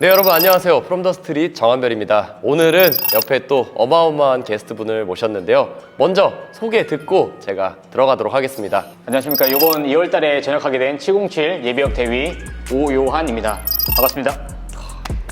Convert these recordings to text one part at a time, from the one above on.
네 여러분 안녕하세요 프롬 더 스트릿 정한별입니다 오늘은 옆에 또 어마어마한 게스트분을 모셨는데요 먼저 소개 듣고 제가 들어가도록 하겠습니다 안녕하십니까. 이번 2월달에 전역하게 된 707 예비역 대위 오요한입니다. 반갑습니다.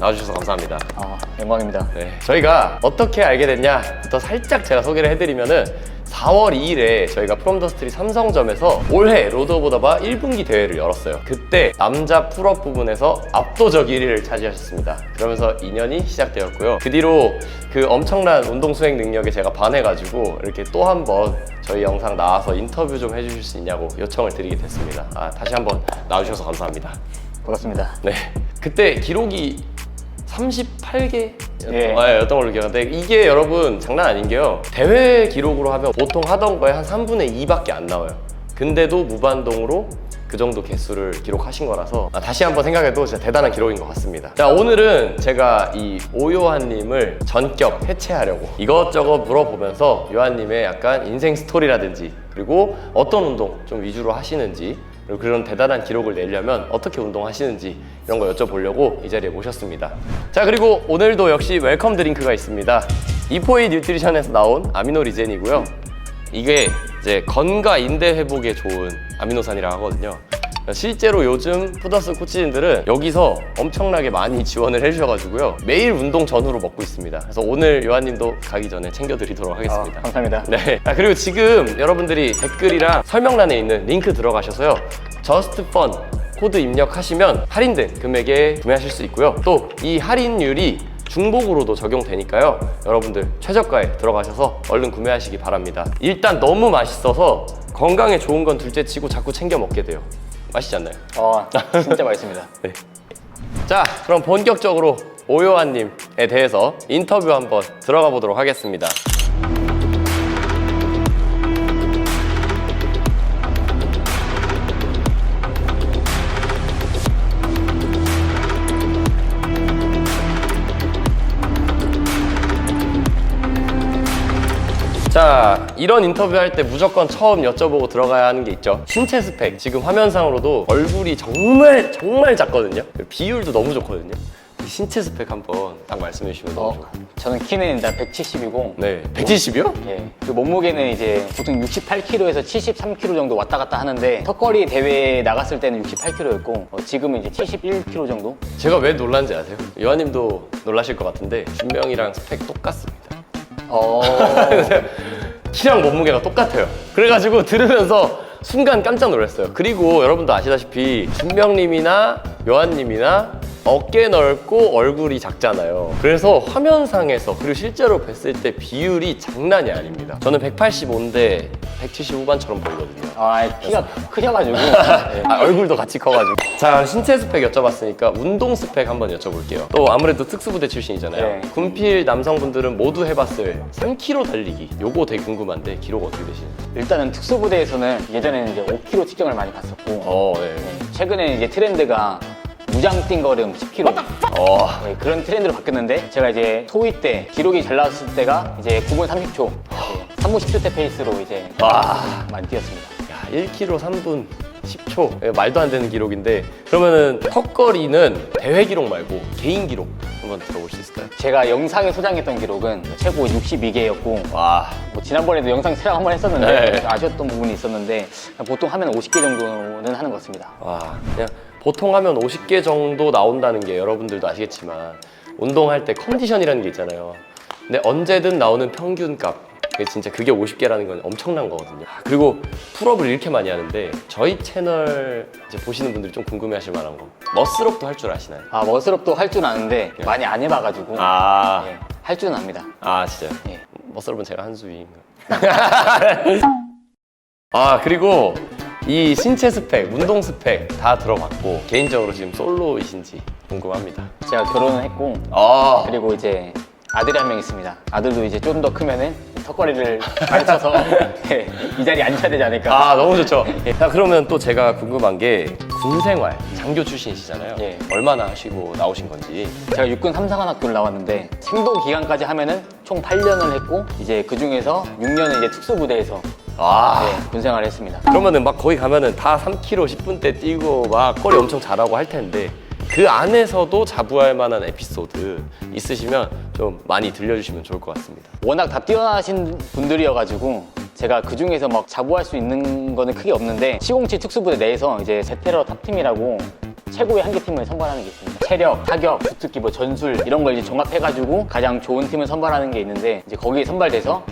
나와주셔서 감사합니다 아, 영광입니다. 네, 저희가 어떻게 알게 됐냐부터 살짝 제가 소개를 해드리면은 4월 2일에 저희가 프롬 더 스트릿 삼성점에서 올해 로드 오브 더바 1분기 대회를 열었어요. 그때 남자 풀업 부분에서 압도적 1위를 차지하셨습니다. 그러면서 인연이 시작되었고요. 그 뒤로 그 엄청난 운동 수행 능력에 제가 반해가지고 이렇게 또 한 번 저희 영상 나와서 인터뷰 좀 해주실 수 있냐고 요청을 드리게 됐습니다. 아, 다시 한번 나와주셔서 감사합니다. 반갑습니다. 네. 그때 기록이 38개 예. 였던 걸로 기억하는데 이게 여러분 장난 아닌 게요. 대회 기록으로 하면 보통 하던 거에 한 3분의 2밖에 안 나와요. 근데도 무반동으로 그 정도 개수를 기록하신 거라서 아, 다시 한번 생각해도 진짜 대단한 기록인 것 같습니다. 자 오늘은 제가 이 오요한님을 전격 해체하려고 이것저것 물어보면서 요한님의 약간 인생 스토리라든지 그리고 어떤 운동 좀 위주로 하시는지 그리고 그런 대단한 기록을 내려면 어떻게 운동하시는지 이런 거 여쭤보려고 이 자리에 모셨습니다. 자 그리고 오늘도 역시 웰컴 드링크가 있습니다. 이포이 뉴트리션에서 나온 아미노 리젠이고요. 이게 이제 건과 인대 회복에 좋은 아미노산이라고 하거든요. 실제로 요즘 푸더스 코치진들은 여기서 엄청나게 많이 지원을 해주셔가지고요. 매일 운동 전후로 먹고 있습니다. 그래서 오늘 요한님도 가기 전에 챙겨드리도록 아, 하겠습니다. 감사합니다. 네. 아, 그리고 지금 여러분들이 댓글이랑 설명란에 있는 링크 들어가셔서요. 저스트 펀 코드 입력하시면 할인된 금액에 구매하실 수 있고요. 또 이 할인율이 중복으로도 적용되니까요. 여러분들 최저가에 들어가셔서 얼른 구매하시기 바랍니다. 일단 너무 맛있어서 건강에 좋은 건 둘째 치고 자꾸 챙겨 먹게 돼요. 맛있지 않나요? 아, 진짜 맛있습니다. 네. 자, 그럼 본격적으로 오요한님에 대해서 인터뷰 한번 들어가 보도록 하겠습니다. 자, 이런 인터뷰 할 때 무조건 처음 여쭤보고 들어가야 하는 게 있죠. 신체 스펙. 지금 화면상으로도 얼굴이 정말 정말 작거든요. 비율도 너무 좋거든요. 이 신체 스펙 한번 딱 말씀해 주시면 너무 어, 좋아요. 저는 키는 일단 170이고, 네, 170이요? 예, 그 몸무게는 이제 보통 68kg에서 73kg 정도 왔다 갔다 하는데 턱걸이 대회 나갔을 때는 68kg였고 어, 지금은 이제 71kg 정도. 제가 왜 놀란지 아세요? 요한님도 놀라실 것 같은데 준명이랑 스펙 똑같습니다. 어, 키랑 몸무게가 똑같아요. 그래가지고 들으면서 순간 깜짝 놀랐어요. 그리고 여러분도 아시다시피 준명님이나 요한님이나 어깨 넓고 얼굴이 작잖아요. 그래서 화면상에서 그리고 실제로 뵀을 때 비율이 장난이 아닙니다. 저는 185인데 170 후반처럼 보이거든요. 아, 키가 크셔가지고. 예. 아, 얼굴도 같이 커가지고. 자, 신체 스펙 여쭤봤으니까 운동 스펙 한번 여쭤볼게요. 또 아무래도 특수부대 출신이잖아요. 네. 군필 남성분들은 모두 해봤을 3kg 달리기. 요거 되게 궁금한데 기록 어떻게 되시는지. 일단은 특수부대에서는 예전에는 이제 5kg 측정을 많이 봤었고, 어, 네. 네, 최근에 이제 트렌드가 무장 띵걸음 10kg 어, 네, 그런 트렌드로 바뀌었는데 제가 이제 소위 때 기록이 잘 나왔을 때가 이제 9분 30초 네, 3분 10초 대 페이스로 이제 와. 많이 뛰었습니다 야, 1kg 3분 10초. 예, 말도 안 되는 기록인데 그러면은 턱걸이는 대회 기록 말고 개인 기록 한번 들어볼 수 있을까요? 제가 영상에 소장했던 기록은 최고 62개였고 와, 뭐 지난번에도 영상 촬영 한번 했었는데 네. 아쉬웠던 부분이 있었는데 보통 하면 50개 정도는 하는 것 같습니다 와, 그냥 보통 하면 50개 정도 나온다는 게 여러분들도 아시겠지만 운동할 때 컨디션이라는 게 있잖아요. 근데 언제든 나오는 평균값. 그게 진짜 그게 50개라는 건 엄청난 거거든요. 그리고 풀업을 이렇게 많이 하는데 저희 채널 이제 보시는 분들이 좀 궁금해하실 만한 거 머슬업도 할 줄 아시나요? 아 머슬업도 할 줄 아는데 많이 안 해봐가지고 아, 네, 할 줄은 압니다 아 진짜요? 예. 머슬업은 제가 한 수위인가? 아 그리고 이 신체 스펙, 운동 스펙 다 들어봤고 개인적으로 지금 솔로이신지 궁금합니다. 제가 결혼을 했고 아 그리고 이제 아들이 한 명 있습니다. 아들도 이제 좀 더 크면은 턱걸이를 가르쳐서 예, 이 자리에 앉혀야 되지 않을까. 아 너무 좋죠. 자 그러면 또 제가 궁금한 게 군생활 장교 출신이시잖아요. 예. 얼마나 하시고 나오신 건지. 제가 육군 삼상한학교를 나왔는데 생도 기간까지 하면은 총 8년을 했고 이제 그 중에서 6년은 이제 특수부대에서 아 네, 군 생활을 했습니다. 그러면은 막 거기 가면은 다 3km 10분 대 뛰고 막 거리 엄청 잘하고 할 텐데 그 안에서도 자부할 만한 에피소드 있으시면 좀 많이 들려주시면 좋을 것 같습니다. 워낙 다 뛰어나신 분들이어가지고 제가 그 중에서 막 자부할 수 있는 거는 크게 없는데 시공치 특수부대 내에서 이제 제테러 탑팀이라고 최고의 한 개 팀을 선발하는 게 있습니다. 체력, 타격, 주특기, 뭐 전술 이런 걸 이제 종합해가지고 가장 좋은 팀을 선발하는 게 있는데 이제 거기에 선발돼서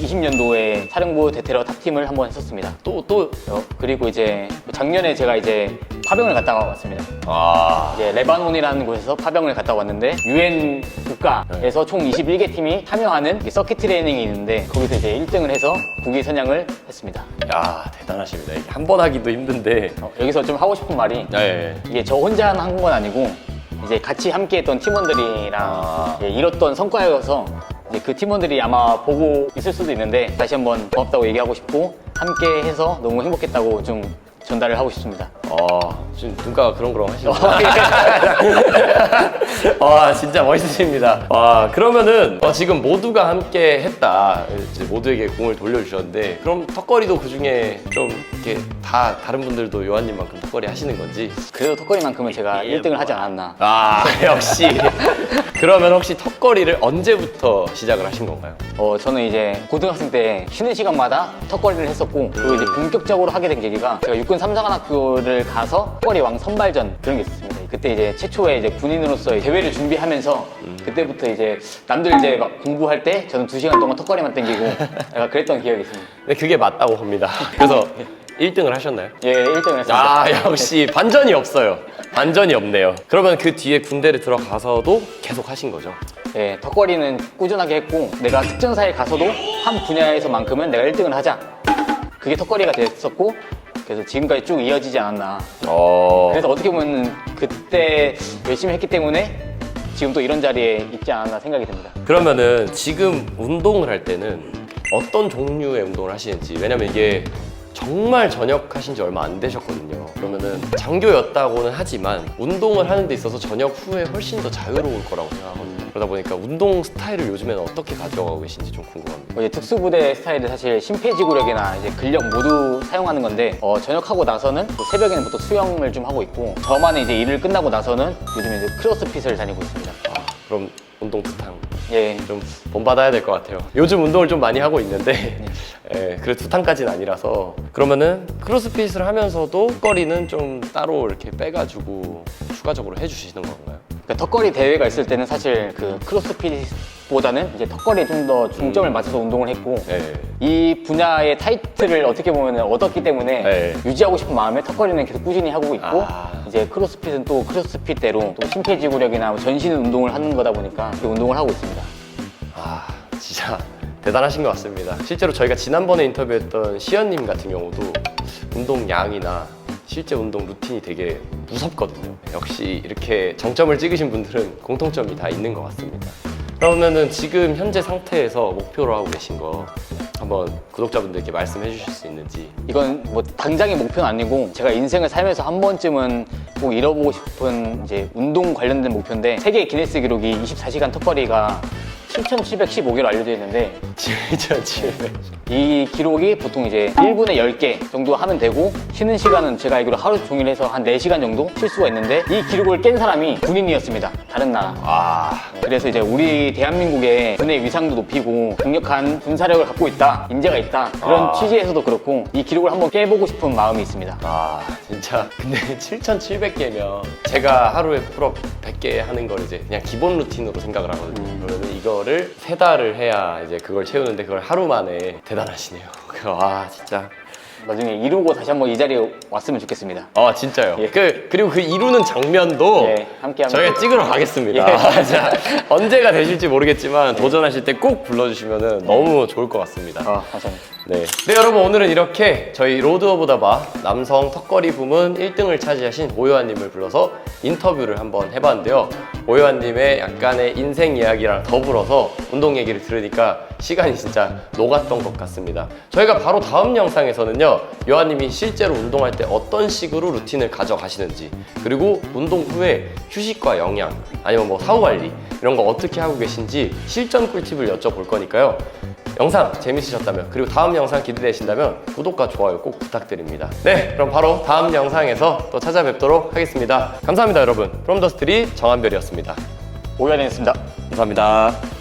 20년도에 사령부 대테러 탑팀을 한번 했었습니다. 또, 또, 어, 그리고 이제 작년에 제가 이제 파병을 갔다 왔습니다. 아, 이제 레바논이라는 곳에서 파병을 갔다 왔는데 유엔 국가에서 총 21개 팀이 참여하는 이 서킷 트레이닝이 있는데 거기서 이제 1등을 해서 국위 선양을 했습니다. 야, 대단하십니다. 이게 한 번 하기도 힘든데. 어, 여기서 좀 하고 싶은 말이 네. 이게 저 혼자 한 건 아니고 이제 같이 함께했던 팀원들이랑 아. 이제 이뤘던 성과여서 이제 그 팀원들이 아마 보고 있을 수도 있는데 다시 한번 고맙다고 얘기하고 싶고 함께 해서 너무 행복했다고 좀 전달을 하고 싶습니다. 어, 지금 눈가가 그렁그렁 하시는구나. 와, 진짜 멋있으십니다. 와, 그러면은 어, 지금 모두가 함께 했다. 이제 모두에게 공을 돌려주셨는데, 그럼 턱걸이도 그 중에 좀 이렇게 다 다른 분들도 요한님만큼 턱걸이 하시는 건지? 그래도 턱걸이만큼은 제가 이게 1등을 하지 않았나. 아, 역시. 그러면 혹시 턱걸이를 언제부터 시작을 하신 건가요? 어, 저는 이제 고등학생 때 쉬는 시간마다 턱걸이를 했었고 그리고 이제 본격적으로 하게 된 계기가 제가 육군 삼사관학교를 가서 턱걸이 왕 선발전 그런 게 있었습니다. 그때 이제 최초의 이제 군인으로서 대회를 준비하면서 그때부터 이제 남들 이제 막 공부할 때 저는 두 시간 동안 턱걸이만 땡기고 약간 그랬던 기억이 있습니다. 네, 그게 맞다고 봅니다. 그래서 1등을 하셨나요? 예, 1등을 했습니다. 아 역시 반전이 없어요. 반전이 없네요. 그러면 그 뒤에 군대를 들어가서도 계속 하신 거죠? 예, 턱걸이는 꾸준하게 했고 내가 특전사에 가서도 한 분야에서만큼은 내가 1등을 하자. 그게 턱걸이가 됐었고 그래서 지금까지 쭉 이어지지 않았나. 어. 그래서 어떻게 보면 그때 열심히 했기 때문에 지금 또 이런 자리에 있지 않았나 생각이 듭니다. 그러면은 지금 운동을 할 때는 어떤 종류의 운동을 하시는지 왜냐면 이게 정말 전역하신 지 얼마 안 되셨거든요. 그러면은 장교였다고는 하지만 운동을 하는 데 있어서 전역 후에 훨씬 더 자유로울 거라고 생각하거든요. 그러다 보니까 운동 스타일을 요즘에는 어떻게 가져가고 계신지 좀 궁금합니다. 뭐 이제 특수부대 스타일은 사실 심폐지구력이나 이제 근력 모두 사용하는 건데 어, 전역하고 나서는 또 새벽에는 보통 수영을 좀 하고 있고 저만의 이제 일을 끝나고 나서는 요즘 이제 크로스핏을 다니고 있습니다. 아, 그럼 운동 두탕 예, 좀 본받아야 될 것 같아요. 요즘 운동을 좀 많이 하고 있는데, 예, 그래 두탕까지는 아니라서. 그러면은 크로스핏을 하면서도 거리는 좀 따로 이렇게 빼가지고 추가적으로 해주시는 건가요? 그러니까 턱걸이 대회가 있을 때는 사실 그 크로스핏보다는 이제 턱걸이에 좀 더 중점을 맞춰서 운동을 했고 예. 이 분야의 타이틀을 어떻게 보면 얻었기 때문에 네. 유지하고 싶은 마음에 턱걸이는 계속 꾸준히 하고 있고 아. 이제 크로스핏은 또 크로스핏대로 또 심폐지구력이나 뭐 전신 운동을 하는 거다 보니까 그 운동을 하고 있습니다. 아, 진짜 대단하신 것 같습니다. 실제로 저희가 지난번에 인터뷰했던 시연님 같은 경우도 운동 양이나 실제 운동 루틴이 되게 무섭거든요. 역시 이렇게 정점을 찍으신 분들은 공통점이 다 있는 것 같습니다. 그러면은 지금 현재 상태에서 목표로 하고 계신 거 한번 구독자분들께 말씀해 주실 수 있는지. 이건 뭐 당장의 목표는 아니고 제가 인생을 살면서 한 번쯤은 꼭 이뤄보고 싶은 이제 운동 관련된 목표인데 세계 기네스 기록이 24시간 턱걸이가 7,715개로 알려져 있는데 진짜 지금 이 기록이 보통 이제 1분에 10개 정도 하면 되고 쉬는 시간은 제가 알기로 하루 종일 해서 한 4시간 정도 쉴 수가 있는데 이 기록을 깬 사람이 군인이었습니다. 다른 나라. 아 그래서 이제 우리 대한민국의 군의 위상도 높이고 강력한 군사력을 갖고 있다, 인재가 있다 그런 아. 취지에서도 그렇고 이 기록을 한번 깨보고 싶은 마음이 있습니다. 아 진짜 근데 7,700개면 제가 하루에 풀업 100개 하는 걸 이제 그냥 기본 루틴으로 생각을 하거든요. 그러면 이거 를 세 달을 해야 이제 그걸 채우는데 그걸 하루 만에 대단하시네요. 아 진짜. 나중에 이루고 다시 한번 이 자리에 왔으면 좋겠습니다. 아 진짜요. 예. 그 그리고 그 이루는 장면도 예, 함께 저희가 찍으러 가겠습니다. 예. 아, 진짜 언제가 되실지 모르겠지만 도전하실 때 꼭 불러주시면 너무 좋을 것 같습니다. 아, 감사합니다. 네. 네, 여러분 오늘은 이렇게 저희 로드 오브 더바 남성 턱걸이 부문 1등을 차지하신 오요한님을 불러서 인터뷰를 한번 해봤는데요. 오요한님의 약간의 인생 이야기랑 더불어서 운동 얘기를 들으니까 시간이 진짜 녹았던 것 같습니다. 저희가 바로 다음 영상에서는요, 요한님이 실제로 운동할 때 어떤 식으로 루틴을 가져가시는지, 그리고 운동 후에 휴식과 영양, 아니면 뭐 사후 관리 이런 거 어떻게 하고 계신지 실전 꿀팁을 여쭤볼 거니까요. 영상 재밌으셨다면 그리고 다음 영상 기대되신다면 구독과 좋아요 꼭 부탁드립니다. 네, 그럼 바로 다음 영상에서 또 찾아뵙도록 하겠습니다. 감사합니다, 여러분. 프롬더스트리 정한별이었습니다. 오해가 됐습니다. 감사합니다.